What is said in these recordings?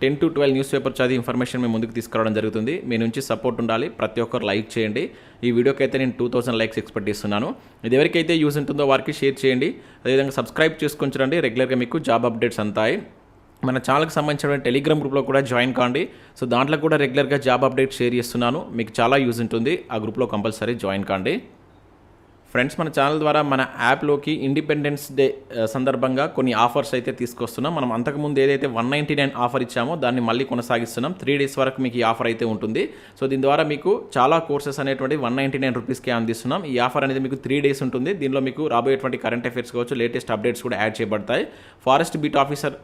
Ten to twelve newspaper చదివి information మేము ముందుకు తీసుకురావడం జరుగుతుంది. మీ నుంచి సపోర్ట్ ఉండాలి. ప్రతి ఒక్కరు లైక్ చేయండి. ఈ వీడియోకి అయితే నేను టూ థౌసండ్ లైక్స్ ఎక్స్పెక్ట్ చేస్తున్నాను. ఇది ఎవరికైతే యూజ్ ఉంటుందో వారికి షేర్ చేయండి. అదేవిధంగా సబ్స్క్రైబ్ చేసుకొని చూడండి. రెగ్యులర్గా మీకు జాబ్ అప్డేట్స్ అంతాయి. మన ఛానల్కి సంబంధించిన టెలిగ్రామ్ గ్రూప్లో కూడా జాయిన్ కాండి. సో దాంట్లో కూడా రెగ్యులర్గా జాబ్ అప్డేట్ షేర్ చేస్తున్నాను. మీకు చాలా యూజ్ ఉంటుంది. ఆ గ్రూప్లో కంపల్సరీ జాయిన్ కాండి. ఫ్రెండ్స్ మన ఛానల్ ద్వారా మన యాప్లోకి ఇండిపెండెన్స్ డే సందర్భంగా కొన్ని ఆఫర్స్ అయితే తీసుకొస్తున్నాం. మనం అంతకుముందు ఏదైతే వన్ నైంటీ నైన్ ఆఫర్ ఇచ్చామో దాన్ని మళ్ళీ కొనసాగిస్తున్నాం. త్రీ డేస్ వరకు మీకు ఈ ఆఫర్ అయితే ఉంటుంది. సో దీని ద్వారా మీకు చాలా కోర్సెస్ అనేటువంటి వన్ నైంటీ నైన్ రూపీస్కే అందిస్తున్నాం. ఈ ఆఫర్ అనేది మీకు త్రీ డేస్ ఉంటుంది. దీనిలో మీకు రాబోయేటువంటి కరెంట్ అఫైర్స్ కావచ్చు లేటెస్ట్ అప్డేట్స్ కూడా యాడ్ చేయబడతాయి. ఫారెస్ట్ బీట్ ఆఫీసర్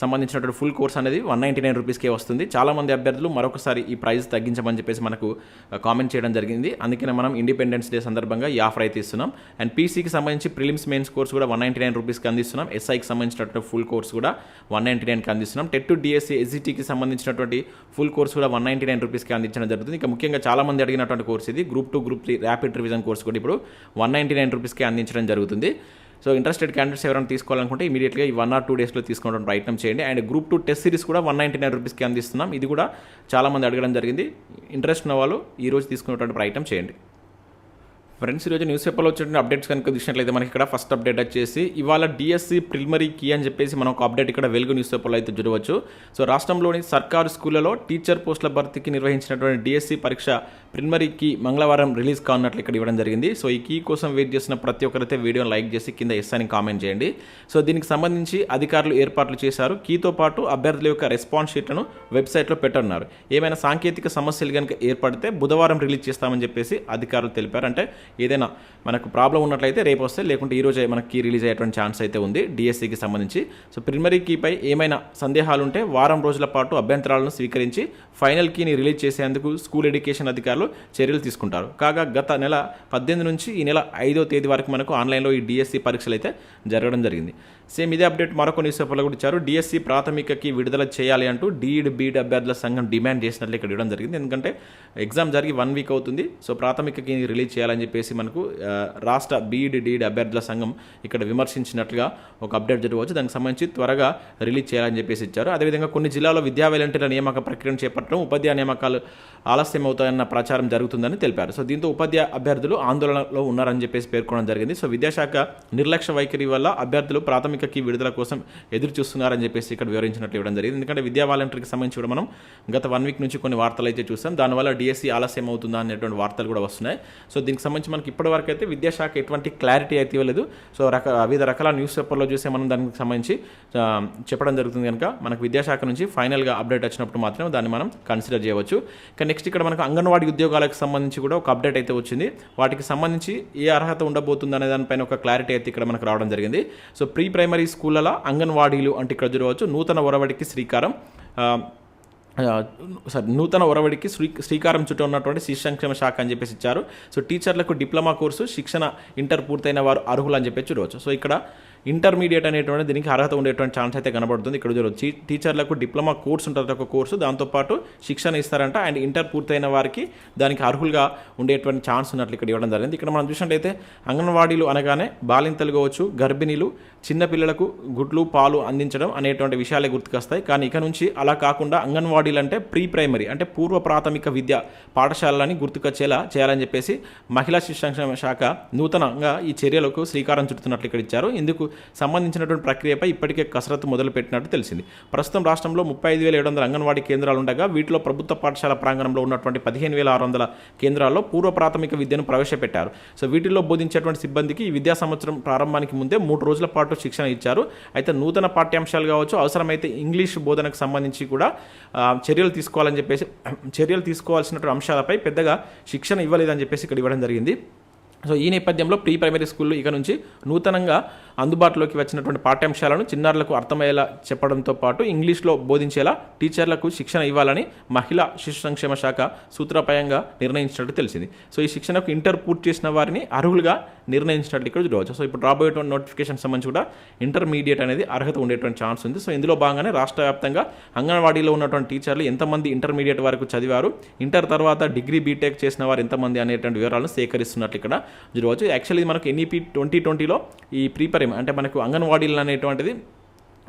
సంబంధించినటువంటి ఫుల్ కోర్స్ అనేది వన్ నైంటీ నైన్ రూపీస్కే వస్తుంది. చాలామంది అభ్యర్థులు మరొకసారి ఈ ప్రైస్ తగ్గించమని చెప్పేసి మనకు uh, కామెంట్ చేయడం జరిగింది. అందుకనే మనం ఇండిపెండెన్స్ డే సందర్భంగా ఈ ఆఫర్ అయితే ఇస్తున్నాం. అండ్ పీసీకి సంబంధించి ప్రిలిమ్స్ మెయిన్స్ కోర్స్ కూడా వన్ నైంటీ నైన్ రూపీస్కి అందిస్తున్నాం. ఎస్ఐకి సంబంధించినటువంటి ఫుల్ కోర్స్ కూడా వన్ నైంటీ నైన్కి అందిస్తున్నాం. టెట్ టు డిఎస్సీ ఎస్జిటీకి సంబంధించినటువంటి ఫుల్ కోర్స్ కూడా వన్ నైంటీ నైన్ రూపీస్కి అందించడం జరుగుతుంది. ఇక ముఖ్యంగా చాలామంది అడిగినటువంటి కోర్స్ ఇది. Group two group three rapid revision course కూడా ఇప్పుడు వన్ నైంటీ నైన్ రూపీస్కి అందించడం జరుగుతుంది. సో ఇంట్రెస్టెడ్ క్యాండిడేట్స్ ఎవరైనా తీసుకోవాలనుకుంటే ఇమీడియట్గా ఈ వన్ ఆర్ టూ డేస్లో తీసుకోవడం ప్రయత్నం చేయండి. And group two test series కూడా వన్ నైంటీ నైన్ రూపీస్కి అందిస్తున్నాం. ఇది కూడా చాలామంది అడగడం జరిగింది. ఇంట్రెస్ట్ ఉన్న వాళ్ళు ఈ రోజు తీసుకునేటువంటి ప్రయత్నం చేయండి. ఫ్రెండ్స్ ఈరోజు న్యూస్ పేపర్లో వచ్చిన అప్డేట్స్ కనుక చూసినట్లయితే మనకి ఇక్కడ ఫస్ట్ అప్డేట్ వచ్చేసి ఇవాళ డిఎస్సి ప్రిలిమరీ కీ అని చెప్పేసి మనం ఒక అప్డేట్ ఇక్కడ వెలుగు న్యూస్ పేపర్లో అయితే చూడవచ్చు. సో రాష్ట్రంలోని సర్కారు స్కూళ్ళలో టీచర్ పోస్టుల భర్తీకి నిర్వహించినటువంటి డిఎస్సి పరీక్ష ప్రిలిమరీ కీ మంగళవారం రిలీజ్ కానున్నట్లు ఇక్కడ ఇవ్వడం జరిగింది. సో ఈ కీ కోసం వెయిట్ చేసిన ప్రతి ఒక్కరైతే వీడియోని లైక్ చేసి కింద ఎస్ అని కామెంట్ చేయండి. సో దీనికి సంబంధించి అధికారులు ఏర్పాట్లు చేశారు. కీతో పాటు అభ్యర్థుల యొక్క రెస్పాన్స్ షీట్లను వెబ్సైట్లో పెట్టనున్నారు. ఏమైనా సాంకేతిక సమస్యలు కనుక ఏర్పడితే బుధవారం రిలీజ్ చేస్తామని చెప్పేసి అధికారులు తెలిపారు. అంటే ఏదైనా మనకు ప్రాబ్లం ఉన్నట్లయితే రేపు వస్తే లేకుంటే ఈరోజే మనకి కీ రిలీజ్ అయ్యేటువంటి ఛాన్స్ అయితే ఉంది డిఎస్సికి సంబంధించి. సో ప్రిమరీ కీపై ఏమైనా సందేహాలు ఉంటే వారం రోజుల పాటు అభ్యంతరాలను స్వీకరించి ఫైనల్ కీని రిలీజ్ చేసేందుకు స్కూల్ ఎడ్యుకేషన్ అధికారులు చర్యలు తీసుకుంటారు. కాగా గత నెల పద్దెనిమిది నుంచి ఈ నెల ఐదో తేదీ వరకు మనకు ఆన్లైన్లో ఈ డిఎస్సి పరీక్షలు అయితే జరగడం జరిగింది. సేమ్ ఇదే అప్డేట్ మరొక న్యూస్ పేపర్లో కూడా ఇచ్చారు. డిఎస్సి ప్రాథమికకి విడుదల చేయాలి అంటూ డీఈడ్ బీడ్ అభ్యర్థుల సంఘం డిమాండ్ చేసినట్లు ఇక్కడ ఇవ్వడం జరిగింది. ఎందుకంటే ఎగ్జామ్ జరిగి వన్ వీక్ అవుతుంది. సో ప్రాథమికకి రిలీజ్ చేయాలని చెప్పేసి మనకు రాష్ట్ర బీఈడ్ డీఈడ్ అభ్యర్థుల సంఘం ఇక్కడ విమర్శించినట్లుగా ఒక అప్డేట్ జరగవచ్చు. దానికి సంబంధించి త్వరగా రిలీజ్ చేయాలని చెప్పేసి ఇచ్చారు. అదేవిధంగా కొన్ని జిల్లాల్లో విద్యా వాలంటీర్ల నియామక ప్రక్రియను చేపట్టడం ఉపాధ్యాయ నియామకాలు ఆలస్యం అవుతాయన్న ప్రచారం జరుగుతుందని తెలిపారు. సో దీంతో ఉపాధ్యాయ అభ్యర్థులు ఆందోళనలో ఉన్నారని చెప్పేసి పేర్కొనడం జరిగింది. సో విద్యాశాఖ నిర్లక్ష్య వైఖరి వల్ల అభ్యర్థులు ప్రాథమిక ప్రాథమికకి విడుదల కోసం ఎదురు చూస్తున్నారని చెప్పేసి ఇక్కడ వివరించినట్లు ఇవ్వడం జరిగింది. ఎందుకంటే విద్యా వాలంటీర్కి సంబంధించి కూడా మనం గత వన్ వీక్ నుంచి కొన్ని వార్తలు అయితే చూసాం. దానివల్ల డిఎస్సి ఆలస్యం అవుతుందా అనేటువంటి వార్తలు కూడా వస్తున్నాయి. సో దీనికి సంబంధించి మనకి ఇప్పటివరకు అయితే విద్యాశాఖ ఎటువంటి క్లారిటీ అయితే ఇవ్వలేదు. సో రక వివిధ రకాల న్యూస్ పేపర్లో చూసే మనం దానికి సంబంధించి చెప్పడం జరుగుతుంది కనుక మనకు విద్యాశాఖ నుంచి ఫైనల్గా అప్డేట్ వచ్చినప్పుడు మాత్రం దాన్ని మనం కన్సిడర్ చేయవచ్చు. ఇక నెక్స్ట్ ఇక్కడ మనకు అంగన్వాడీ ఉద్యోగాలకు సంబంధించి కూడా ఒక అప్డేట్ అయితే వచ్చింది. వాటికి సంబంధించి ఏ అర్హత ఉండబోతుంది అనే దానిపైన ఒక క్లారిటీ అయితే ఇక్కడ మనకు రావడం జరిగింది. సో ప్రీ ప్రైమరీ ప్రైమరీ స్కూళ్ళలో అంగన్వాడీలు అంటే ఇక్కడ చూడవచ్చు నూతన ఒరవడికి శ్రీకారం సారీ నూతన ఒరవడికి శ్రీ శ్రీకారం చుట్టూ ఉన్నటువంటి శిశు సంక్షేమ శాఖ అని చెప్పేసి ఇచ్చారు. సో టీచర్లకు డిప్లొమా కోర్సు శిక్షణ ఇంటర్ పూర్తయిన వారు అర్హులు అని చెప్పేసి చూడవచ్చు. సో ఇక్కడ ఇంటర్మీడియట్ అనేటువంటి దీనికి అర్హత ఉండేటువంటి ఛాన్స్ అయితే కనబడుతుంది. ఇక్కడ చూడవచ్చు టీచర్లకు డిప్లొమా కోర్స్ ఉంటుంది ఒక కోర్సు. దాంతోపాటు శిక్షణ ఇస్తారంట. అండ్ ఇంటర్ పూర్తయిన వారికి దానికి అర్హులుగా ఉండేటువంటి ఛాన్స్ ఉన్నట్లు ఇక్కడ ఇవ్వడం జరిగింది. ఇక్కడ మనం చూసినట్లయితే అంగన్వాడీలు అనగానే బాలింతలు కావచ్చు గర్భిణీలు చిన్నపిల్లలకు గుడ్లు పాలు అందించడం అనేటువంటి విషయాలే గుర్తుకొస్తాయి. కానీ ఇక నుంచి అలా కాకుండా అంగన్వాడీలు అంటే ప్రీ ప్రైమరీ అంటే పూర్వ ప్రాథమిక విద్య పాఠశాలని గుర్తుకొచ్చేలా చేయాలని చెప్పేసి మహిళా శిశు సంక్షేమ శాఖ నూతనంగా ఈ చర్యలకు శ్రీకారం చుడుతున్నట్లు ఇక్కడ ఇచ్చారు. ఇందుకు సంబంధించినటువంటి ప్రక్రియపై ఇప్పటికే కసరత్తు మొదలుపెట్టినట్టు తెలిసింది. ప్రస్తుతం రాష్ట్రంలో ముప్పై ఐదు వేల ఏడు వందల అంగన్వాడీ కేంద్రాలు ఉండగా వీటిలో ప్రభుత్వ పాఠశాల ప్రాంగణంలో ఉన్నటువంటి పదిహేను వేల ఆరు వందల కేంద్రాల్లో పూర్వ ప్రాథమిక విద్యను ప్రవేశపెట్టారు. సో వీటిల్లో బోధించేటువంటి సిబ్బందికి ఈ విద్యా సంవత్సరం ప్రారంభానికి ముందే మూడు రోజుల పాటు శిక్షణ ఇచ్చారు. అయితే నూతన పాఠ్యాంశాలు కావచ్చు అవసరమైతే ఇంగ్లీష్ బోధనకు సంబంధించి కూడా చర్యలు తీసుకోవాలని చెప్పేసి చర్యలు తీసుకోవాల్సినటువంటి అంశాలపై పెద్దగా శిక్షణ ఇవ్వలేదని చెప్పేసి ఇక్కడ ఇవ్వడం జరిగింది. సో ఈ నేపథ్యంలో ప్రీ ప్రైమరీ స్కూల్లో ఇక నుంచి నూతనంగా అందుబాటులోకి వచ్చినటువంటి పాఠ్యాంశాలను చిన్నారులకు అర్థమయ్యేలా చెప్పడంతో పాటు ఇంగ్లీష్లో బోధించేలా టీచర్లకు శిక్షణ ఇవ్వాలని మహిళా శిశు సంక్షేమ శాఖ సూత్రప్రాయంగా నిర్ణయించినట్టు తెలిసింది. సో ఈ శిక్షణకు ఇంటర్ పూర్తి చేసిన వారిని అర్హులుగా నిర్ణయించినట్లు ఇక్కడ చూడవచ్చు. సో ఇప్పుడు రాబోయేటువంటి నోటిఫికేషన్ సంబంధించి కూడా ఇంటర్మీడియట్ అనేది అర్హత ఉండేటువంటి ఛాన్స్ ఉంది. సో ఇందులో భాగంగానే రాష్ట్ర వ్యాప్తంగా అంగన్వాడీలో ఉన్నటువంటి టీచర్లు ఎంతమంది ఇంటర్మీడియట్ వరకు చదివారు ఇంటర్ తర్వాత డిగ్రీ బీటెక్ చేసిన వారు ఎంతమంది అనేటువంటి వివరాలను సేకరిస్తున్నట్లు ఇక్కడ చూడవచ్చు. యాక్చువల్లీ ఇది మనకు ఎన్ఈపీ ట్వంటీ ట్వంటీలో ఈ ప్రీపరిమ్ అంటే మనకు అంగన్వాడీలు అనేటువంటిది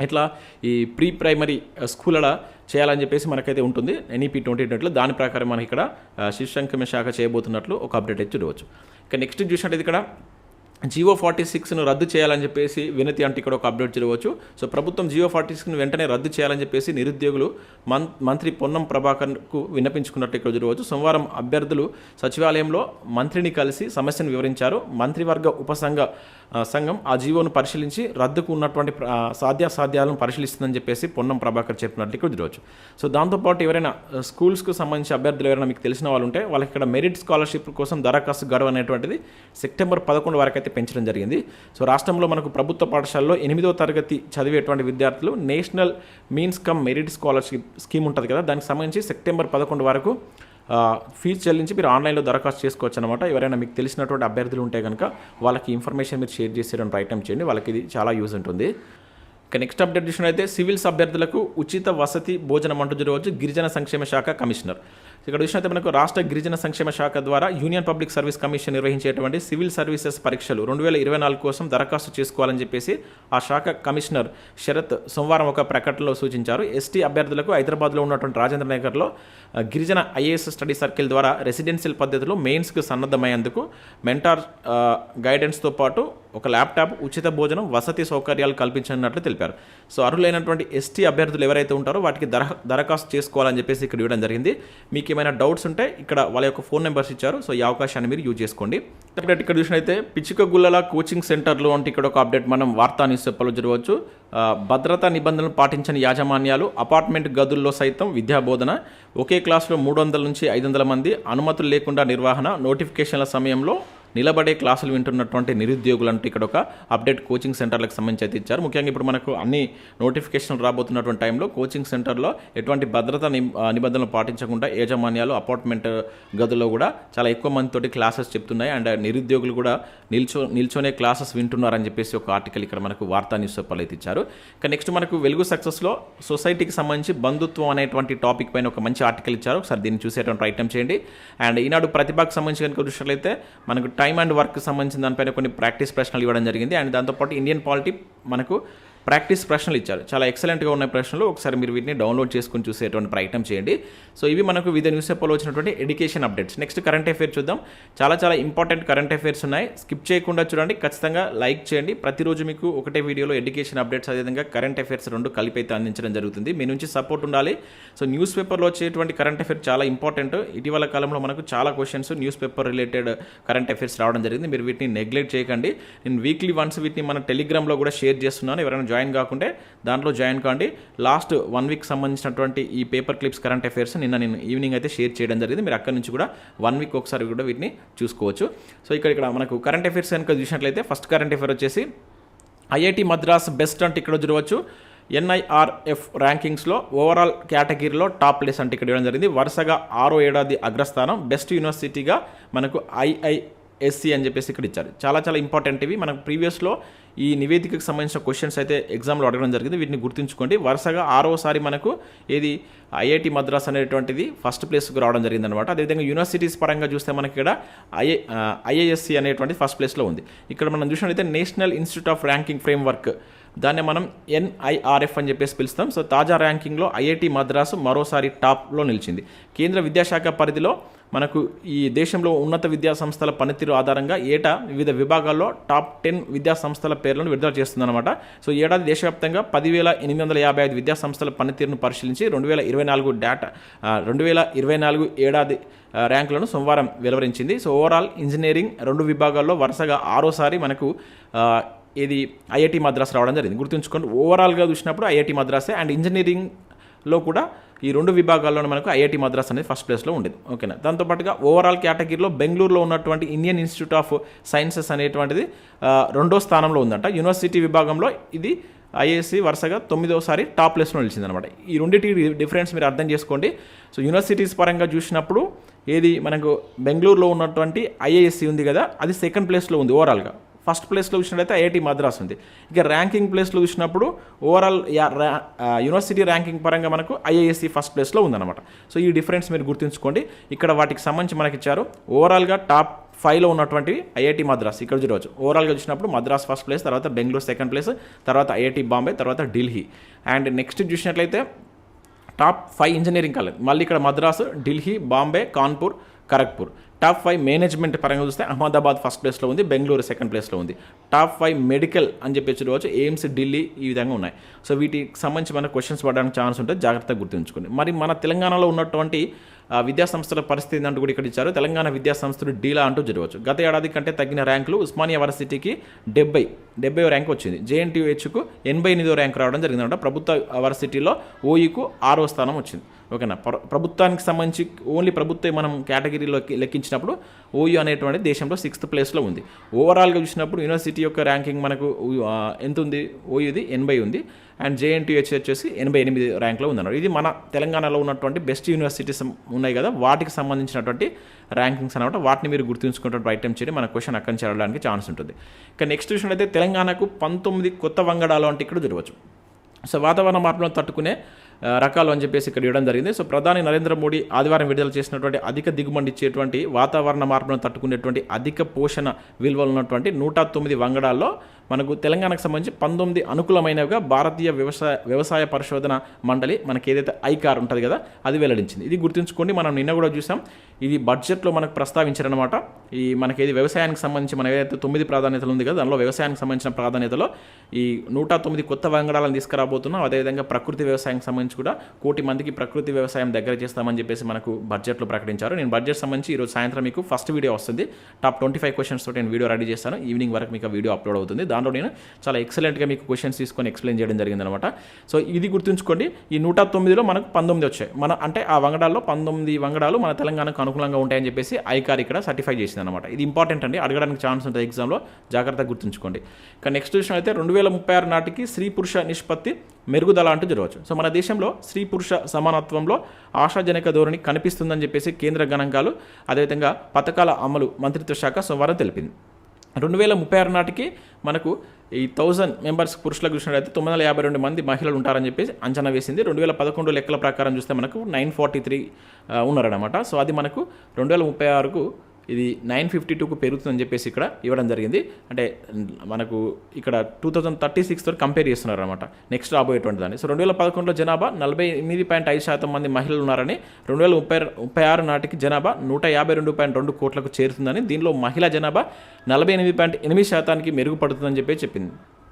ఇట్లా ఈ ప్రీ ప్రైమరీ స్కూళ్ళ చేయాలని చెప్పేసి మనకైతే ఉంటుంది. ఎన్ఈపీ ట్వంటీ ట్వంటీలో దాని ప్రకారం మనకి ఇక్కడ శిశు సంక్షేమ శాఖ చేయబోతున్నట్లు ఒక అప్డేట్ అయితే చూడవచ్చు. ఇక నెక్స్ట్ చూసినట్టు ఇక్కడ జియో ఫార్టీ సిక్స్ను రద్దు చేయాలని చెప్పేసి వినతి అంటే ఇక్కడ ఒక అప్డేట్ జరగవచ్చు. సో ప్రభుత్వం జియో ఫార్టీ సిక్స్ను వెంటనే రద్దు చేయాలని చెప్పేసి నిరుద్యోగులు మం మంత్రి పొన్నం ప్రభాకర్కు విన్నపించుకున్నట్టు ఇక్కడ చూడవచ్చు సోమవారం అభ్యర్థులు సచివాలయంలో మంత్రిని కలిసి సమస్యను వివరించారు. మంత్రివర్గ ఉపసంఘ సంఘం ఆ జీవోను పరిశీలించి రద్దుకు ఉన్నటువంటి సాధ్యాసాధ్యాలను పరిశీలిస్తుందని చెప్పేసి పొన్నం ప్రభాకర్ చెప్పినట్లు ఇక్కడ ఈరోజు సో దాంతోపాటు ఎవరైనా స్కూల్స్కు సంబంధించి అభ్యర్థులు ఎవరైనా మీకు తెలిసిన వాళ్ళు ఉంటే వాళ్ళకి ఇక్కడ మెరిట్ స్కాలర్షిప్ కోసం దరఖాస్తు గడువు అనేటువంటిది సెప్టెంబర్ పదకొండు వరకు అయితే పెంచడం జరిగింది. సో రాష్ట్రంలో మనకు ప్రభుత్వ పాఠశాలలో ఎనిమిదో తరగతి చదివేటువంటి విద్యార్థులు national means cum merit scholarship scheme ఉంటుంది కదా దానికి సంబంధించి సెప్టెంబర్ పదకొండు వరకు ఫీజు చెల్లించి మీరు ఆన్లైన్లో దరఖాస్తు చేసుకోవచ్చు అనమాట ఎవరైనా మీకు తెలిసినటువంటి అభ్యర్థులు ఉంటే కనుక వాళ్ళకి ఇన్ఫర్మేషన్ మీరు షేర్ చేసేటువంటి ఐటమ్ చేయండి. వాళ్ళకి ఇది చాలా యూజ్ ఉంటుంది. ఇక నెక్స్ట్ అప్డేట్ అయితే సివిల్స్ అభ్యర్థులకు ఉచిత వసతి భోజనం అంటూ జరగవచ్చు. గిరిజన సంక్షేమ శాఖ కమిషనర్. ఇక్కడ చూసినట్టు మనకు రాష్ట్ర గిరిజన సంక్షేమ శాఖ ద్వారా యూనియన్ పబ్లిక్ సర్వీస్ కమిషన్ నిర్వహించేటువంటి సివిల్ సర్వీసెస్ పరీక్షలు రెండు వేల ఇరవై నాలుగు కోసం దరఖాస్తు చేసుకోవాలని చెప్పేసి ఆ శాఖ కమిషనర్ శరత్ సోమవారం ఒక ప్రకటనలో సూచించారు. ఎస్టీ అభ్యర్థులకు హైదరాబాద్లో ఉన్నటువంటి రాజేంద్ర నగర్లో గిరిజన ఐఏఎస్ స్టడీ సర్కిల్ ద్వారా రెసిడెన్షియల్ పద్ధతిలో మెయిన్స్కు సన్నద్ధమయ్యేందుకు మెంటార్ గైడెన్స్తో పాటు ఒక ల్యాప్టాప్ ఉచిత భోజనం వసతి సౌకర్యాలు కల్పించనున్నట్లు తెలిపారు. సో అర్హులైనటువంటి ఎస్టీ అభ్యర్థులు ఎవరైతే ఉంటారో వాటికి దర దరఖాస్తు చేసుకోవాలని చెప్పేసి ఇక్కడ ఇవ్వడం జరిగింది. మీకు ఏమైనా డౌట్స్ ఉంటే ఇక్కడ వాళ్ళ యొక్క ఫోన్ నెంబర్స్ ఇచ్చారు. సో ఈ అవకాశాన్ని మీరు యూజ్ చేసుకోండి. అప్డేట్ ఇక్కడ చూసినైతే పిచ్చిక గుల్లల కోచింగ్ సెంటర్లు అంటే ఇక్కడ ఒక అప్డేట్ మనం వార్తా న్యూస్ పేపర్లో జరగవచ్చు. భద్రతా నిబంధనలు పాటించని యాజమాన్యాలు అపార్ట్మెంట్ గదుల్లో సైతం విద్యా బోధన ఒకే క్లాసులో మూడు వందల నుంచి ఐదు వందల మంది అనుమతులు లేకుండా నిర్వహణ నోటిఫికేషన్ల సమయంలో నిలబడే క్లాసులు వింటున్నటువంటి నిరుద్యోగులు అంటే ఇక్కడ ఒక అప్డేట్ కోచింగ్ సెంటర్లకు సంబంధించి అయితే ఇచ్చారు. ముఖ్యంగా ఇప్పుడు మనకు అన్ని నోటిఫికేషన్లు రాబోతున్నటువంటి టైంలో కోచింగ్ సెంటర్లో ఎటువంటి భద్రతా నిబంధనలు పాటించకుండా యాజమాన్యాలు అపార్ట్మెంట్ గదుల్లో కూడా చాలా ఎక్కువ మందితోటి క్లాసెస్ చెప్తున్నాయి. అండ్ నిరుద్యోగులు కూడా నిల్చో నిల్చోనే క్లాసెస్ వింటున్నారని చెప్పేసి ఒక ఆర్టికల్ ఇక్కడ మనకు వార్తా న్యూస్ పేపర్లు అయితే ఇచ్చారు. ఇక నెక్స్ట్ మనకు వెలుగు సక్సెస్లో సొసైటీకి సంబంధించి బంధుత్వం అనేటువంటి టాపిక్ పైన ఒక మంచి ఆర్టికల్ ఇచ్చారు. ఒకసారి దీన్ని చూసేటువంటి ప్రయత్నం చేయండి. అండ్ ఈనాడు ప్రతిభకు సంబంధించి కనుక చూసినట్లయితే మనకు టైం అండ్ వర్క్ సంబంధించిన దానిపైన కొన్ని ప్రాక్టీస్ ప్రశ్నలు ఇవ్వడం జరిగింది. అండ్ దాంతోపాటు ఇండియన్ పాలిటీ మనకు ప్రాక్టీస్ ప్రశ్నలు ఇచ్చారు. చాలా ఎక్సలెంట్గా ఉన్న ప్రశ్నలు. ఒకసారి మీరు వీటిని డౌన్లోడ్ చేసుకుని చూసేటువంటి ప్రయత్నం చేయండి. సో ఇవి మనకు వివిధ న్యూస్ పేపర్లో వచ్చినటువంటి education updates. Next current affair చూద్దాం. చాలా చాలా ఇంపార్టెంట్ కరెంట్ అఫైర్స్ ఉన్నాయి. స్కిప్ చేయకుండా చూడండి. ఖచ్చితంగా లైక్ చేయండి. ప్రతిరోజు మీకు ఒకటే వీడియోలో ఎడ్యుకేషన్ అప్డేట్స్ అదేవిధంగా కరెంట్ అఫైర్స్ రెండు కలిపి అయితే అందించడం జరుగుతుంది. మీ నుంచి సపోర్ట్ ఉండాలి. సో న్యూస్ పేపర్లో వచ్చేటువంటి కరెంట్ అఫైర్ చాలా ఇంపార్టెంట్. ఇటీవల కాలంలో మనకు చాలా questions newspaper related current affairs రావడం జరిగింది. మీరు వీటిని నెగ్లెక్ట్ చేయకండి. నేను వీక్లీ వన్స్ వీటిని మన టెలిగ్రామ్లో కూడా షేర్ చేస్తున్నాను. ఎవరైనా జాయిన్ కాకుంటే దాంట్లో జాయిన్ కాండి. లాస్ట్ వన్ వీక్ సంబంధించినటువంటి ఈ పేపర్ క్లిప్స్ కరెంట్ అఫైర్స్ నిన్న నేను ఈవినింగ్ అయితే షేర్ చేయడం జరిగింది. మీరు అక్కడి నుంచి కూడా వన్ వీక్ ఒకసారి కూడా వీటిని చూసుకోవచ్చు. సో ఇక్కడ ఇక్కడ మనకు కరెంట్ అఫైర్స్ కనుక చూసినట్లయితే ఫస్ట్ కరెంట్ అఫైర్ వచ్చేసి ఐఐటి మద్రాస్ బెస్ట్ అంటే ఇక్కడ చూడవచ్చు. ఎన్ఐఆర్ఎఫ్ ర్యాంకింగ్స్లో ఓవరాల్ కేటగిరీలో టాప్ ప్లేస్ అంటే ఇక్కడ ఇవ్వడం జరిగింది. వరుసగా ఆరో ఏడాది అగ్రస్థానం బెస్ట్ యూనివర్సిటీగా మనకు ఐఐ ఎస్సీ అని చెప్పేసి ఇక్కడ ఇచ్చారు. చాలా చాలా ఇంపార్టెంట్ ఇవి. మనకు ప్రీవియస్లో ఈ నివేదికకు సంబంధించిన క్వశ్చన్స్ అయితే ఎగ్జామ్లో అడగడం జరిగింది. వీటిని గుర్తుంచుకోండి. వరుసగా ఆరోసారి మనకు ఏది ఐఐటి మద్రాస్ అనేటువంటిది ఫస్ట్ ప్లేస్కి రావడం జరిగింది అనమాట అదేవిధంగా యూనివర్సిటీస్ పరంగా చూస్తే మనకి ఇక్కడ ఐఏ ఐఏఎస్సి అనేటువంటి ఫస్ట్ ప్లేస్లో ఉంది. ఇక్కడ మనం చూసినట్లయితే National Institute of Ranking Framework దాన్ని మనం ఎన్ఐఆర్ఎఫ్ అని చెప్పేసి పిలుస్తాం. సో తాజా ర్యాంకింగ్లో ఐఐటి మద్రాసు మరోసారి టాప్లో నిలిచింది. కేంద్ర విద్యాశాఖ పరిధిలో మనకు ఈ దేశంలో ఉన్నత విద్యా సంస్థల పనితీరు ఆధారంగా ఏటా వివిధ విభాగాల్లో టాప్ టెన్ విద్యా సంస్థల పేర్లను విడుదల చేస్తుందన్నమాట. సో ఏడాది దేశవ్యాప్తంగా పదివేల ఎనిమిది వందల యాభై ఐదు విద్యా సంస్థల పనితీరును పరిశీలించి రెండు వేల ఇరవై నాలుగు డేటా రెండు వేల ఇరవై నాలుగు ఏడాది ర్యాంకులను సోమవారం వెలువరించింది. సో ఓవరాల్ ఇంజనీరింగ్ రెండు విభాగాల్లో వరుసగా ఆరోసారి మనకు ఇది ఐఐటి మద్రాస్ రావడం జరిగింది. గుర్తుంచుకోండి ఓవరాల్గా చూసినప్పుడు ఐఐటి మద్రాసే అండ్ ఇంజనీరింగ్లో కూడా ఈ రెండు విభాగాల్లోనే మనకు ఐఐటి మద్రాస్ అనేది ఫస్ట్ ప్లేస్లో ఉండేది. ఓకేనా? దాంతోపాటుగా ఓవరాల్ కేటగిరీలో బెంగళూరులో ఉన్నటువంటి ఇండియన్ ఇన్స్టిట్యూట్ ఆఫ్ సైన్సెస్ అనేటువంటిది రెండో స్థానంలో ఉందంట. యూనివర్సిటీ విభాగంలో ఇది ఐఏసీ వరుసగా తొమ్మిదోసారి టాప్ ప్లేస్లో నిలిచింది అనమాట ఈ రెండింటి డిఫరెన్స్ మీరు అర్థం చేసుకోండి. సో యూనివర్సిటీస్ పరంగా చూసినప్పుడు ఏది మనకు బెంగళూరులో ఉన్నటువంటి ఐఏఎస్సి ఉంది కదా అది సెకండ్ ప్లేస్లో ఉంది ఓవరాల్గా ఫస్ట్ ప్లేస్లో చూసినట్లయితే ఐఐటి మద్రాస్ ఉంది. ఇక ర్యాంకింగ్ ప్లేస్లో చూసినప్పుడు ఓవరాల్ యా- యూనివర్సిటీ ర్యాంకింగ్ పరంగా మనకు ఐఐఎస్సి ఫస్ట్ ప్లేస్లో ఉందన్నమాట. సో ఈ డిఫరెన్స్ మీరు గుర్తుంచుకోండి. ఇక్కడ వాటికి సంబంధించి మనకి ఇచ్చారు ఓవరాల్గా టాప్ ఫైవ్లో ఉన్నటువంటి ఐఐటి మద్రాస్ ఇక్కడ చూడవచ్చు ఓవరాల్గా చూసినప్పుడు మద్రాస్ ఫస్ట్ ప్లేస్ తర్వాత బెంగళూరు సెకండ్ ప్లేస్ తర్వాత ఐఐటి బాంబే తర్వాత ఢిల్లీ. అండ్ నెక్స్ట్ చూసినట్లయితే టాప్ ఫైవ్ ఇంజనీరింగ్ కాలేజ్. మళ్ళీ ఇక్కడ Madras Delhi Bombay Kanpur Kharagpur. Top five management పరంగా చూస్తే అహ్మదాబాద్ ఫస్ట్ ప్లేస్లో ఉంది బెంగళూరు సెకండ్ ప్లేస్లో ఉంది. టాప్ ఫైవ్ మెడికల్ అని చెప్పి చూడవచ్చు ఎయిమ్స్ ఢిల్లీ ఈ విధంగా ఉన్నాయి. సో వీటికి సంబంధించి మన క్వశ్చన్స్ పడడానికి ఛాన్స్ ఉంటే జాగ్రత్తగా గుర్తుంచుకోండి. మరి మన తెలంగాణలో ఉన్నటువంటి ఆ, విద్యా సంస్థల పరిస్థితి అంటూ కూడా ఇక్కడ ఇచ్చారు. తెలంగాణ విద్యాసంస్థలు డీలా అంటూ జరగవచ్చు. గత ఏడాది కంటే తగ్గిన ర్యాంకులు ఉస్మానియా వర్సిటీకి డెబ్బై డెబ్బై ర్యాంక్ వచ్చింది. జేఎన్టీహెచ్కు ఎనభై ఎనిమిదో ర్యాంక్ రావడం జరిగిందన్నమాట ప్రభుత్వ వర్సిటీలో ఓఈకు ఆరో స్థానం వచ్చింది. ఓకేనా? ప్ర- ప్రభుత్వానికి సంబంధించి ఓన్లీ ప్రభుత్వం మనం కేటగిరీలోకి లెక్కించినప్పుడు ఓయూ అనేటువంటి దేశంలో సిక్స్త్ ప్లేస్లో ఉంది. ఓవరాల్గా చూసినప్పుడు యూనివర్సిటీ యొక్క ర్యాంకింగ్ మనకు ఎంత ఉంది ఓయూది ఎనభై ఉంది. అండ్ జేఎన్టీహెచ్ వచ్చేసి ఎనభై ఎనిమిది ర్యాంక్లో ఉందన్నారు. ఇది మన తెలంగాణలో ఉన్నటువంటి బెస్ట్ యూనివర్సిటీస్ ఉన్నాయి కదా వాటికి సంబంధించినటువంటి ర్యాంకింగ్స్ అనమాట వాటిని మీరు గుర్తుంచుకున్నటువంటి ఐటమ్ చేయడం మన క్వశ్చన్ అక్కడి చేరడానికి ఛాన్స్ ఉంటుంది. ఇక నెక్స్ట్ చూసినట్లయితే తెలంగాణకు పంతొమ్మిది కొత్త వంగడాలు అంటే ఇక్కడ జరగవచ్చు సో వాతావరణ మార్పులను తట్టుకునే రకాలు అని చెప్పేసి ఇక్కడ ఇవ్వడం జరిగింది. సో ప్రధాని నరేంద్ర మోడీ ఆదివారం విడుదల చేసినటువంటి అధిక దిగుబడి ఇచ్చేటువంటి వాతావరణ మార్పులను తట్టుకునేటువంటి అధిక పోషణ విలువలు ఉన్నటువంటి నూట తొమ్మిది వంగడాల్లో మనకు తెలంగాణకు సంబంధించి పంతొమ్మిది అనుకూలమైనవిగా భారతీయ వ్యవసాయ వ్యవసాయ పరిశోధన మండలి మనకి ఏదైతే ఐకార్ ఉంటుంది కదా అది వెల్లడించింది. ఇది గుర్తుంచుకోండి మనం నిన్న కూడా చూసాం. ఇది బడ్జెట్లో మనకు ప్రస్తావించారనమాట ఈ మనకి ఇది వ్యవసాయానికి సంబంధించి మన ఏదైతే తొమ్మిది ప్రాధాన్యతలు ఉంది కదా దానిలో వ్యవసాయానికి సంబంధించిన ప్రాధాన్యతలో ఈ నూట తొమ్మిది కొత్త వంగడాలను తీసుకురాబోతున్నాం. అదేవిధంగా ప్రకృతి వ్యవసాయానికి సంబంధించి కూడా కోటి మందికి ప్రకృతి వ్యవసాయం దగ్గర చేస్తామని చెప్పేసి మనకు బడ్జెట్లో ప్రకటించారు. నేను బడ్జెట్ సంబంధించి ఈరోజు సాయంత్రం మీకు ఫస్ట్ వీడియో వస్తుంది. టాప్ ట్వంటీ ఫైవ్ క్వశ్చన్స్ తోటి నేను వీడియో రెడీ చేస్తాను. ఈవినింగ్ వరకు మీకు వీడియో అప్లోడ్ అవుతుంది. దాంట్లో నేను చాలా ఎక్సలెంట్గా మీకు క్వశ్చన్స్ తీసుకొని ఎక్స్ప్లెయిన్ చేయడం జరిగిందనమాట. సో ఇది గుర్తుంచుకోండి ఈ నూట తొమ్మిదిలో మనకు పంతొమ్మిది వచ్చాయి. మన అంటే ఆ వంగడాల్లో పంతొమ్మిది వంగడాలు మన తెలంగాణకు అనుకూలంగా ఉంటాయని చెప్పేసి ఐకార్ ఇక్కడ సర్టిఫై చేసింది అనమాట ఇది ఇంపార్టెంట్ అండి అడగడానికి ఛాన్స్ ఉంటుంది ఎగ్జామ్లో జాగ్రత్తగా గుర్తుంచుకోండి. కానీ నెక్స్ట్ విషయం అయితే రెండు వేల ముప్పై ఆరు నాటికి స్త్రీ పురుష నిష్పత్తి మెరుగుదల అంటూ జరగవచ్చు. సో మన దేశంలో స్త్రీ పురుష సమానత్వంలో ఆశాజనక ధోరణి కనిపిస్తుందని చెప్పేసి కేంద్ర గణాంకాలు అదేవిధంగా పథకాల అమలు మంత్రిత్వ శాఖ సోమవారం తెలిపింది. రెండు వేల ముప్పై ఆరు నాటికి మనకు ఈ థౌజండ్ మెంబర్స్ పురుషులకు చూసినట్లయితే తొమ్మిది వందల యాభై రెండు మంది మహిళలు ఉంటారని చెప్పేసి అంచనా వేసింది. రెండు వేల పదకొండు లెక్కల ప్రకారం చూస్తే మనకు నైన్ ఫార్టీ త్రీ ఉన్నారనమాట సో అది మనకు రెండు వేల ముప్పై ఆరుకు ఇది నైన్ ఫిఫ్టీ టూకు పెరుగుతుందని చెప్పేసి ఇక్కడ ఇవ్వడం జరిగింది. అంటే మనకు ఇక్కడ టూ థౌజండ్ థర్టీ సిక్స్ తోటి కంపేర్ చేస్తున్నారు అనమాట నెక్స్ట్ రాబోయేటువంటి దాన్ని. సో రెండు వేల పదకొండులో జనాభా నలభై ఎనిమిది పాయింట్ ఐదు శాతం మంది మహిళలు ఉన్నారని రెండు వేల ముప్పై ముప్పై ఆరు నాటికి జనాభా నూట యాభై రెండు పాయింట్ రెండు కోట్లకు చేరుతుందని దీనిలో మహిళా జనాభా నలభై ఎనిమిది పాయింట్ ఎనిమిది శాతానికి మెరుగుపడుతుందని చెప్పి చెప్పింది.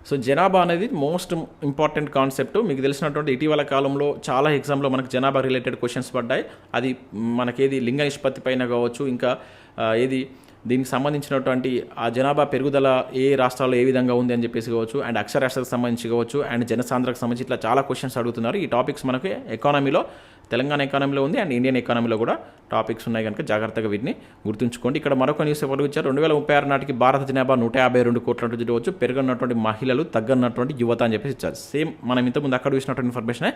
సో జనాభా అనేది మోస్ట్ ఇంపార్టెంట్ కాన్సెప్ట్. మీకు తెలిసినటువంటి ఇటీవల కాలంలో చాలా ఎగ్జామ్లో మనకు జనాభా రిలేటెడ్ క్వశ్చన్స్ పడ్డాయి. అది మనకేది లింగ నిష్పత్తి పైన కావచ్చు ఇంకా ఏది దీనికి సంబంధించినటువంటి ఆ జనాభా పెరుగుదల ఏ రాష్ట్రాల్లో ఏ విధంగా ఉంది అని చెప్పేసి కావచ్చు అండ్ అక్షరాస్యతకు సంబంధించి కావచ్చు అండ్ జనసాంద్రకు సంబంధించి ఇట్లా చాలా క్వశ్చన్స్ అడుగుతున్నారు. ఈ టాపిక్స్ మనకి ఎకానమీలో తెలంగాణ ఎకానమీలో ఉంది అండ్ ఇండియన్ ఎకానమీలో కూడా టాపిక్స్ ఉన్నాయి కనుక జాగ్రత్తగా వీటిని గుర్తుంచుకోండి. ఇక్కడ మరొక న్యూస్ ఎవరు ఇచ్చారు రెండు వేల ముప్పై ఆరు నాటికి భారత జనాభా నూట యాభై రెండు కోట్ల చూడవచ్చు పెరుగున్నటువంటి మహిళలు తగ్గనటువంటి యువత అని చెప్పేసి ఇచ్చారు. సేమ్ మనం ఇంతకుముందు అక్కడ చూసినటువంటి ఇన్ఫర్మేషన్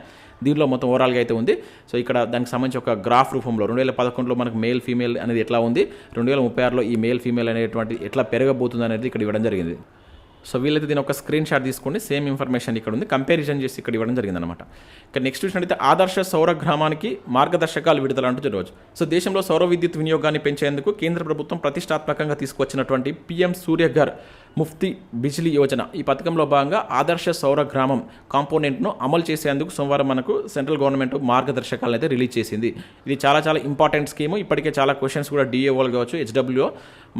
దీనిలో మొత్తం ఓవరాల్గా అయితే ఉంది. సో ఇక్కడ దానికి సంబంధించి ఒక గ్రాఫ్ రూపంలో రెండు వేల పదకొండులో మనకు మేల్ ఫీమేల్ అనేది ఎట్లా ఉంది? రెండు వేల ముప్పై ఆరులో ఈ మేల్ ఫీమేల్ అనేటువంటి ఎట్లా పెరగబోతుంది అనేది ఇక్కడ ఇవ్వడం జరిగింది. సో వీళ్ళైతే దీని ఒక స్క్రీన్ షాట్ తీసుకోండి. సేమ్ ఇన్ఫర్మేషన్ ఇక్కడ ఉంది. కంపారిజన్ చేసి ఇక్కడ ఇవ్వడం జరిగిందనమాట ఇక నెక్స్ట్ చూసినట్టయితే ఆదర్శ సౌర గ్రామానికి మార్గదర్శకాలు విడుదల అంటూ రోజు సో దేశంలో సౌర విద్యుత్ వినియోగాన్ని పెంచేందుకు కేంద్ర ప్రభుత్వం ప్రతిష్టాత్మకంగా తీసుకొచ్చినటువంటి పిఎం సూర్యఘర్ ముఫ్తీ బిజిలీ యోజన. ఈ పథకంలో భాగంగా ఆదర్శ సౌర గ్రామం కాంపోనెంట్ను అమలు చేసేందుకు సోమవారం మనకు సెంట్రల్ గవర్నమెంట్ మార్గదర్శకాలను అయితే రిలీజ్ చేసింది. ఇది చాలా చాలా ఇంపార్టెంట్ స్కీము. ఇప్పటికే చాలా క్వశ్చన్స్ కూడా డిఏఓలు కావచ్చు హెచ్డబ్ల్యూ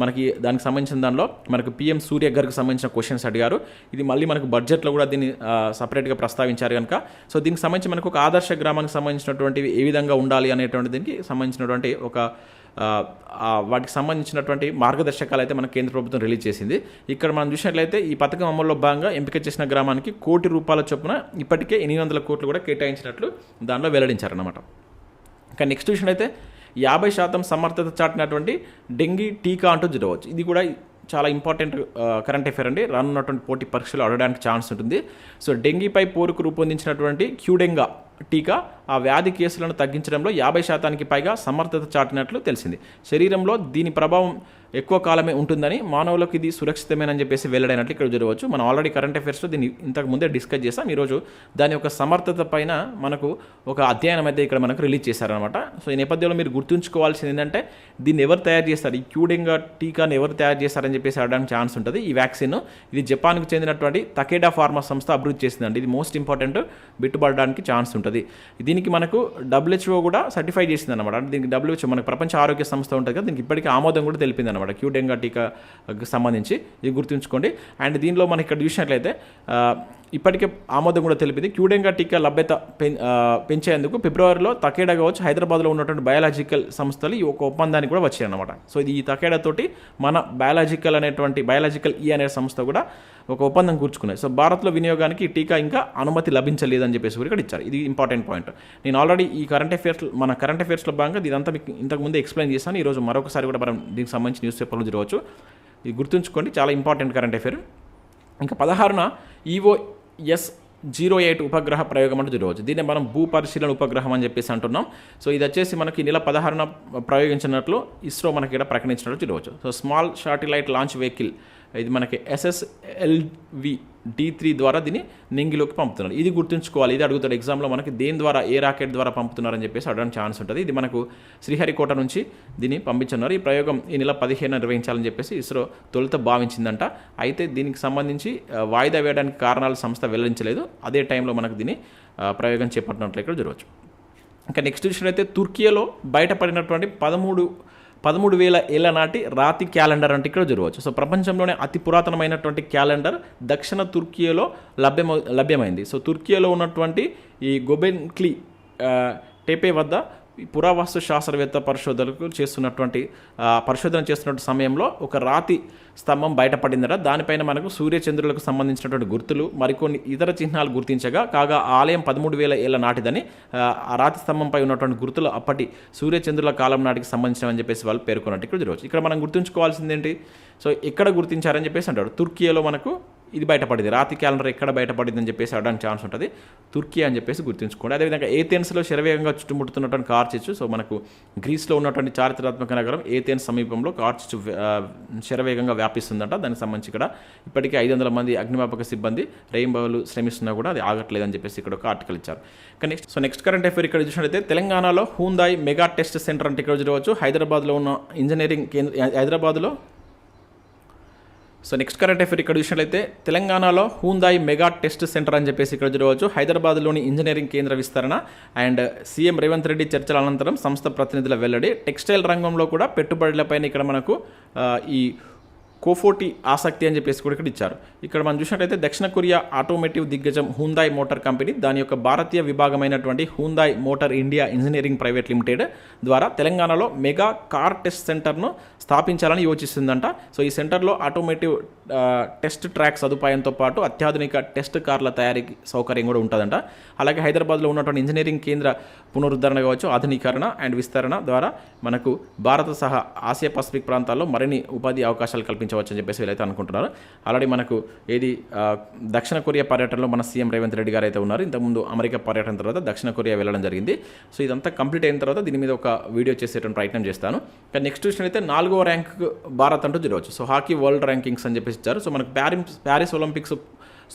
మనకి దానికి సంబంధించిన దానిలో మనకు పిఎం సూర్య గారికి సంబంధించిన క్వశ్చన్స్ అడిగారు. ఇది మళ్ళీ మనకు బడ్జెట్లో కూడా దీన్ని సపరేట్గా ప్రస్తావించారు కనుక. సో దీనికి సంబంధించి మనకు ఒక ఆదర్శ గ్రామానికి సంబంధించినటువంటి ఏ విధంగా ఉండాలి అనేటువంటి దీనికి సంబంధించినటువంటి ఒక వాటికి సంబంధించినటువంటి మార్గదర్శకాలు అయితే మన కేంద్ర ప్రభుత్వం రిలీజ్ చేసింది. ఇక్కడ మనం చూసినట్లయితే ఈ పథకం అమల్లో భాగంగా ఎంపిక చేసిన గ్రామానికి కోటి రూపాయల చొప్పున ఇప్పటికే ఎనిమిది వందల కోట్లు కూడా కేటాయించినట్లు దానిలో వెల్లడించారన్నమాట. ఇంకా నెక్స్ట్ చూసినట్లయితే అయితే యాభై శాతం సమర్థత చాటినటువంటి డెంగీ టీకా అంటూ చూడవచ్చు ఇది కూడా చాలా ఇంపార్టెంట్ కరెంట్ అఫేర్ అండి. రానున్నటువంటి పోటీ పరీక్షలు అడగడానికి ఛాన్స్ ఉంటుంది. సో డెంగీపై పోరుకు రూపొందించినటువంటి క్యూడెంగా టీకా ఆ వ్యాధి కేసులను తగ్గించడంలో యాభై శాతానికి పైగా సమర్థత చాటినట్లు తెలిసింది. శరీరంలో దీని ప్రభావం ఎక్కువ కాలమే ఉంటుందని మానవులకు ఇది సురక్షితమేనని చెప్పేసి వెల్లడైనట్లు ఇక్కడ చూడవచ్చు మనం ఆల్రెడీ కరెంట్ అఫైర్స్లో దీన్ని ఇంతకు ముందే డిస్కస్ చేసాం. ఈరోజు దాని యొక్క సమర్థత పైన మనకు ఒక అధ్యయనం అయితే ఇక్కడ మనకు రిలీజ్ చేశారనమాట సో ఈ నేపథ్యంలో మీరు గుర్తుంచుకోవాల్సింది ఏంటంటే దీన్ని ఎవరు తయారు చేస్తారు? ఈ క్యూడింగ్ టీకాను ఎవరు తయారు చేస్తారని చెప్పేసి అడగడానికి ఛాన్స్ ఉంటుంది. ఈ వ్యాక్సిన్ ఇది జపాన్కు చెందినటువంటి తకేడా ఫార్మా సంస్థ అభివృద్ధి చేసిందండి. ఇది మోస్ట్ ఇంపార్టెంట్ బిట్టుబడడానికి ఛాన్స్ ఉంటుంది. దీనికి మనకు డబ్ల్యూహెచ్ఓ కూడా సర్టిఫై చేసింది అనమాట దీనికి డబ్ల్యూహెచ్ఓ మనకు ప్రపంచ ఆరోగ్య సంస్థ ఉంటుంది కదా దీనికి ఇప్పటికీ ఆమోదం కూడా తెలిపింది అనమాట. క్యూడెంగా టీకాకి సంబంధించి ఇది గుర్తుంచుకోండి. అండ్ దీనిలో మనకి ఇక్కడ చూసినట్లయితే ఆ, ఇప్పటికే ఆమోదం కూడా తెలిపింది. క్యూడెంగా టీకా లభ్యత పెంచేందుకు ఫిబ్రవరిలో తకేడా కావచ్చు హైదరాబాద్లో ఉన్నటువంటి బయాలజికల్ సంస్థలు ఈ ఒక ఒప్పందానికి కూడా వచ్చాయన్నమాట. సో ఇది ఈ తకేడా తోటి మన బయాలజికల్ అనేటువంటి బయాలజికల్ ఈ అనే సంస్థ కూడా ఒక ఒప్పందం కూర్చుకున్నాయి సో భారత్లో వినియోగానికి ఈ టీకా ఇంకా అనుమతి లభించలేదని చెప్పేసి కూడా ఇక్కడ ఇచ్చారు. ఇది ఇంపార్టెంట్ పాయింట్. నేను ఆల్రెడీ ఈ కరెంట్ అఫేర్స్ మన కరెంట్ అఫేర్స్లో భాగంగా ఇదంతా మీకు ఇంతకుముందే ఎక్స్ప్లెయిన్ చేశాను. ఈరోజు మరొకసారి కూడా మనం దీనికి సంబంధించి న్యూస్ పేపర్లో చూడవచ్చు ఇది గుర్తుంచుకోండి చాలా ఇంపార్టెంట్ కరెంట్ అఫేర్. ఇంకా పదహారున ఈవో ఎస్ జీరో ఎయిట్ ఉపగ్రహ ప్రయోగం అంటే జరగవచ్చు దీన్ని మనం భూ పరిశీలన ఉపగ్రహం అని చెప్పేసి అంటున్నాం. సో ఇది వచ్చేసి మనకి నెల పదహారున ప్రయోగించినట్లు ఇస్రో మనకి ఇక్కడ ప్రకటించినట్లు చూడవచ్చు. So small satellite launch vehicle ఇది మనకి ఎస్ఎస్ఎల్వి డి త్రీ ద్వారా దీన్ని నింగిలోకి పంపుతున్నారు. ఇది గుర్తుంచుకోవాలి. ఇది అడుగుతాడు. ఎగ్జామ్లో మనకి దేని ద్వారా ఏ రాకెట్ ద్వారా పంపుతున్నారని చెప్పేసి అడగడానికి ఛాన్స్ ఉంటుంది. ఇది మనకు శ్రీహరికోట నుంచి దీన్ని పంపించున్నారు ఈ ప్రయోగం ఈ నెల పదిహేను నిర్వహించాలని చెప్పేసి ఇస్రో తొలుత భావించిందంట. అయితే దీనికి సంబంధించి వాయిదా వేయడానికి కారణాలు సంస్థ వెల్లడించలేదు. అదే టైంలో మనకు దీన్ని ప్రయోగం చేపట్టినట్లు ఇక్కడ జరగవచ్చు ఇంకా నెక్స్ట్ విషయం అయితే తుర్కీలో బయటపడినటువంటి పదమూడు పదమూడు వేల ఏళ్ళ నాటి రాతి క్యాలెండర్ అంటే ఇక్కడ జరగవచ్చు. సో ప్రపంచంలోనే అతి పురాతనమైనటువంటి క్యాలెండర్ దక్షిణ తుర్కియాలో లభ్యమ లభ్యమైంది. సో తుర్కియాలో ఉన్నటువంటి ఈ గొబెన్క్లీ టేపే వద్ద పురావస్తు శాస్త్రవేత్త పరిశోధనకు చేస్తున్నటువంటి పరిశోధన చేస్తున్న సమయంలో ఒక రాతి స్తంభం బయటపడిందట. దానిపైన మనకు సూర్యచంద్రులకు సంబంధించినటువంటి గుర్తులు మరికొన్ని ఇతర చిహ్నాలు గుర్తించగా కాగా ఆలయం పదమూడు వేల ఏళ్ళ నాటిదని ఆ, రాతి స్తంభంపై ఉన్నటువంటి గుర్తులు అప్పటి సూర్యచంద్రుల కాలం నాటికి సంబంధించినవని చెప్పేసి వాళ్ళు పేర్కొన్నట్టు ఇక్కడ ఇక్కడ మనం గుర్తుంచుకోవాల్సింది ఏంటి సో ఎక్కడ గుర్తించారని చెప్పేసి అంటారు. తుర్కియాలో మనకు ఇది బయటపడింది. రాతి క్యాలెండర్ ఎక్కడ బయటపడింది అని చెప్పేసి అడడానికి ఛాన్స్ ఉంటుంది. తుర్కీ అని చెప్పేసి గుర్తుంచుకోండి. అదేవిధంగా ఏథెన్స్లో శరవేగంగా చుట్టుముడుతున్నటువంటి కార్చిచ్చు. సో మనకు గ్రీస్లో ఉన్నటువంటి చారిత్రాత్మక నగరం ఏథెన్స్ సమీపంలో కార్చిచ్చు శరవేగంగా వ్యాపిస్తుందంట. దానికి సంబంధించి ఇక్కడ ఇప్పటికే ఐదు వందల మంది అగ్నిమాపక సిబ్బంది రెయిన్బోలు శ్రమిస్తున్నా కూడా అది ఆగట్లేదని చెప్పేసి ఇక్కడ ఒక ఆర్టికల్ ఇచ్చారు. కానీ next so next current affair ఇక్కడ చూసినట్లయితే తెలంగాణలో హూందాయ్ మెగా టెస్ట్ సెంటర్ అంటే ఇక్కడ చూడవచ్చు. హైదరాబాద్లో ఉన్న ఇంజనీరింగ్ కేంద్ర హైదరాబాద్లో సో నెక్స్ట్ కరెంట్ అఫేర్ ఇక్కడ చూసినట్లయితే తెలంగాణలో హూందాయ్ మెగా టెస్ట్ సెంటర్ అని చెప్పేసి ఇక్కడ చూడవచ్చు. హైదరాబాద్లోని ఇంజనీరింగ్ కేంద్ర విస్తరణ అండ్ సీఎం రేవంత్ రెడ్డి చర్చల అనంతరం సంస్థ ప్రతినిధుల వెల్లడి. టెక్స్టైల్ రంగంలో కూడా పెట్టుబడులపైన ఇక్కడ మనకు ఈ కోఫోటి ఆసక్తి అని చెప్పేసి కూడా ఇక్కడ ఇచ్చారు. ఇక్కడ మనం చూసినట్లయితే దక్షిణ కొరియా ఆటోమేటివ్ దిగ్గజం హూందాయ్ మోటార్ కంపెనీ దాని యొక్క భారతీయ విభాగమైనటువంటి Hyundai motor India engineering private limited ద్వారా తెలంగాణలో మెగా కార్ టెస్ట్ సెంటర్ను స్థాపించాలని యోచిస్తుందంట. సో ఈ సెంటర్లో ఆటోమేటివ్ టెస్ట్ ట్రాక్ సదుపాయంతో పాటు అత్యాధునిక టెస్ట్ కార్ల తయారీకి సౌకర్యం కూడా ఉంటుందంట. అలాగే హైదరాబాద్లో ఉన్నటువంటి ఇంజనీరింగ్ కేంద్ర పునరుద్ధరణ కావచ్చు ఆధునీకరణ అండ్ విస్తరణ ద్వారా మనకు భారత సహా ఆసియా పసిఫిక్ ప్రాంతాల్లో మరిన్ని ఉపాధి అవకాశాలు కల్పించవచ్చు అని చెప్పేసి వీళ్ళైతే అనుకుంటున్నారు. ఆల్రెడీ మనకు ఏది దక్షిణ కొరియా పర్యటనలో మన సీఎం రేవంత్ రెడ్డి గారు అయితే ఉన్నారు. ఇంతకుముందు అమెరికా పర్యటన తర్వాత దక్షిణ కొరియా వెళ్ళడం జరిగింది. సో ఇదంతా కంప్లీట్ అయిన తర్వాత దీని మీద ఒక వీడియో చేసేటువంటి ప్రయత్నం చేస్తాను. కానీ నెక్స్ట్ విషయం అయితే నాలుగో ర్యాంక్ భారత్ అంటూ చూడవచ్చు సో హాకీ వరల్డ్ ర్యాంకింగ్స్ అని చెప్పేసి ఇచ్చారు. సో మనకు ప్యారిస్ ప్యారిస్ ఒలింపిక్స్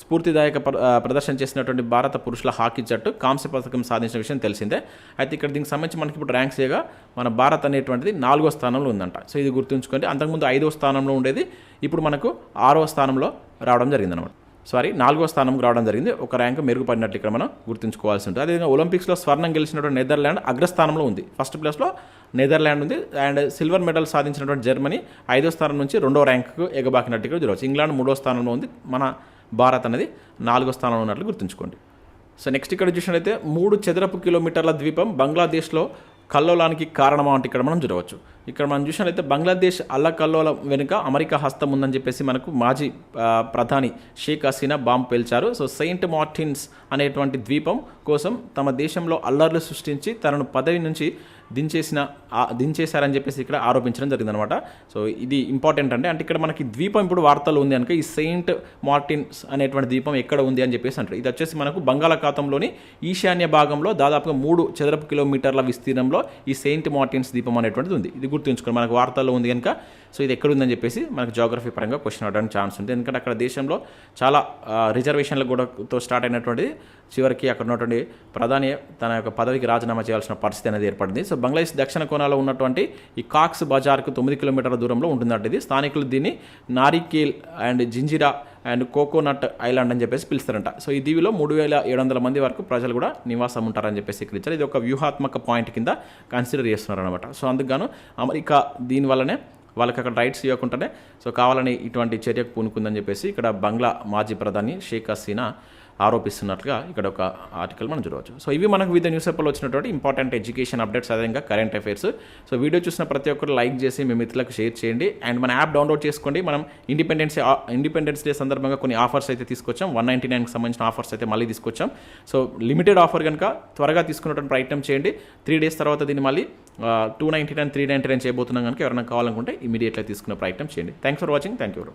స్ఫూర్తిదాయక ప్రదర్శన చేసినటువంటి భారత పురుషుల హాకీ జట్టు కాంస్య పథకం సాధించిన విషయం తెలిసిందే. అయితే ఇక్కడ దీనికి సంబంధించి మనకి ఇప్పుడు ర్యాంక్స్ చేయగా మన భారత్ అనేటువంటిది నాలుగో స్థానంలో ఉందంట. సో ఇది గుర్తుంచుకోండి. అంతకుముందు ఐదో స్థానంలో ఉండేది ఇప్పుడు మనకు ఆరో స్థానంలో రావడం జరిగిందనమాట సారీ నాలుగో స్థానంకి రావడం జరిగింది. ఒక ర్యాంక్ మెరుగుపడినట్టు ఇక్కడ మనం గుర్తుంచుకోవాల్సి ఉంటుంది. అదేవిధంగా ఒలింపిక్స్లో స్వర్ణం గెలిచినటువంటి నెదర్లాండ్ అగ్రస్థానంలో ఉంది. ఫస్ట్ ప్లేస్లో నెదర్లాండ్ ఉంది. అండ్ సిల్వర్ మెడల్ సాధించినటువంటి జర్మనీ ఐదో స్థానం నుంచి రెండో ర్యాంకు ఎగబాకినట్టు ఇక్కడ చూడవచ్చు. ఇంగ్లాండ్ మూడో స్థానంలో ఉంది. మన భారత్ అనేది నాలుగో స్థానంలో ఉన్నట్లు గుర్తుంచుకోండి. సో నెక్స్ట్ ఇక్కడ చూసినట్లయితే మూడు చదరపు కిలోమీటర్ల ద్వీపం బంగ్లాదేశ్లో కల్లోలానికి కారణమా అంటే ఇక్కడ మనం చూడవచ్చు. ఇక్కడ మనం చూసినట్లయితే బంగ్లాదేశ్ అల్ల కల్లోలం వెనుక అమెరికా హస్తం ఉందని చెప్పేసి మనకు మాజీ ప్రధాని షేక్ హసీనా బాంబు పేల్చారు. సో సెయింట్ మార్టిన్స్ అనేటువంటి ద్వీపం కోసం తమ దేశంలో అల్లర్లు సృష్టించి తనను పదవి నుంచి దించేసిన దించేశారని చెప్పేసి ఇక్కడ ఆరోపించడం జరిగిందనమాట సో ఇది ఇంపార్టెంట్ అంటే అంటే ఇక్కడ మనకి ద్వీపం ఇప్పుడు వార్తలు ఉంది కనుక ఈ సెయింట్ మార్టిన్స్ అనేటువంటి ద్వీపం ఎక్కడ ఉంది అని చెప్పేసి అంటారు. ఇది వచ్చేసి మనకు బంగాళాఖాతంలోని ఈశాన్య భాగంలో దాదాపుగా మూడు చదరపు కిలోమీటర్ల విస్తీర్ణంలో ఈ సెయింట్ మార్టిన్స్ ద్వీపం అనేటువంటిది ఉంది. ఇది గుర్తుంచుకోండి మనకు వార్తల్లో ఉంది కనుక. సో ఇది ఎక్కడ ఉందని చెప్పేసి మనకు జాగ్రఫీ పరంగా క్వశ్చన్ అవ్వడానికి ఛాన్స్ ఉంది. ఎందుకంటే అక్కడ దేశంలో చాలా రిజర్వేషన్లు కూడా తో స్టార్ట్ అయినటువంటి చివరికి అక్కడ ఉన్నటువంటి ప్రధాని తన యొక్క పదవికి రాజీనామా చేయాల్సిన పరిస్థితి అనేది ఏర్పడింది. సో బంగ్లాదేశ్ దక్షిణ కోణాలో ఉన్నటువంటి ఈ కాక్స్ బజార్కు తొమ్మిది కిలోమీటర్ల దూరంలో ఉంటుందంట ఇది స్థానికులు దీన్ని Narikel and Jinjira and coconut island అని చెప్పేసి పిలుస్తారంట. సో ఈ దీవిలో మూడు వేల ఏడు వందల మంది వరకు ప్రజలు కూడా నివాసం ఉంటారని చెప్పేసి ఇక్కడ ఇచ్చారు. ఇది ఒక వ్యూహాత్మక పాయింట్ కింద కన్సిడర్ చేస్తున్నారు అనమాట సో అందుకు గాను అమెరికా దీనివల్లనే వాళ్ళకి అక్కడ రైట్స్ ఇవ్వకుండానే సో కావాలని ఇటువంటి చర్యకు పూనుకుందని చెప్పేసి ఇక్కడ బంగ్లా మాజీ ప్రధాని షేక్ హసీనా ఆరోపిస్తున్నట్లుగా ఇక్కడ ఒక ఆర్టికల్ మనం చూడవచ్చు. సో ఇవి మనకు వివిధ న్యూస్ పేపర్లో వచ్చినటువంటి ఇంపార్టెంట్ ఎడ్యుకేషన్ అప్డేట్స్ అదేవిధంగా కరెంట్ అఫైర్స్. సో వీడియో చూసిన ప్రతి ఒక్కరు లైక్ చేసి మీ మిత్రులకు షేర్ చేయండి. అండ్ మన యాప్ డౌన్లోడ్ చేసుకోండి. మనం ఇండిపెండెన్స్ ఇండిపెండెన్స్ డే సందర్భంగా కొన్ని ఆఫర్స్ అయితే తీసుకొచ్చాం. వన్ నైంటీ నైన్కి సంబంధించిన ఆఫర్స్ అయితే మళ్ళీ తీసుకొచ్చాం. సో లిమిటెడ్ ఆఫర్ కనుక త్వరగా తీసుకున్నటువంటి ప్రయత్నం చేయండి. త్రీ డేస్ తర్వాత దీన్ని మళ్ళీ two ninety nine three ninety nine చేయబోతున్నాం కనుక ఎవరైనా కావాలనుకుంటే ఇమీడియట్గా తీసుకునే ప్రయత్నం చేయండి. Thanks for watching thank you